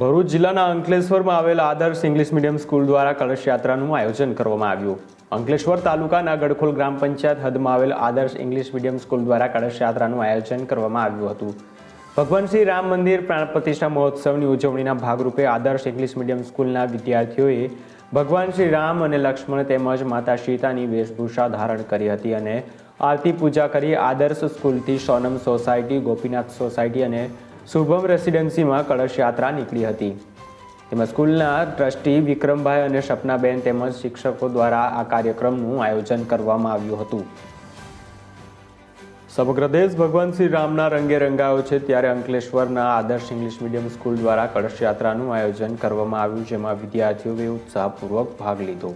ભરૂચ જિલ્લાના અંકલેશ્વરમાં આવેલ આદર્શ ઇંગ્લિશ મીડિયમ સ્કૂલ દ્વારા કળશ યાત્રાનું આયોજન કરવામાં આવ્યું. અંકલેશ્વર તાલુકાના ગડખોલ ગ્રામ પંચાયત હદમાં આવેલ આદર્શ ઇંગ્લિશ મીડિયમ સ્કૂલ દ્વારા કળશ યાત્રાનું આયોજન કરવામાં આવ્યું હતું. ભગવાન શ્રી રામ મંદિર પ્રાણ પ્રતિષ્ઠા મહોત્સવની ઉજવણીના ભાગરૂપે આદર્શ ઇંગ્લિશ મીડિયમ સ્કૂલના વિદ્યાર્થીઓએ ભગવાન શ્રી રામ અને લક્ષ્મણ તેમજ માતા સીતાની વેશભૂષા ધારણ કરી હતી અને આરતી પૂજા કરી આદર્શ સ્કૂલથી સોનમ સોસાયટી, ગોપીનાથ સોસાયટી અને શુભમ રેસિડેન્સીમાં કળશ યાત્રા નીકળી હતી. તેમાં સ્કૂલના ટ્રસ્ટી વિક્રમભાઈ અને સપનાબેન તેમજ શિક્ષકો દ્વારા આ કાર્યક્રમનું આયોજન કરવામાં આવ્યું હતું. સમગ્ર દેશ ભગવાન શ્રી રામના રંગે રંગાયો છે ત્યારે અંકલેશ્વરના આદર્શ ઇંગ્લિશ મીડિયમ સ્કૂલ દ્વારા કળશ યાત્રાનું આયોજન કરવામાં આવ્યું, જેમાં વિદ્યાર્થીઓએ ઉત્સાહપૂર્વક ભાગ લીધો.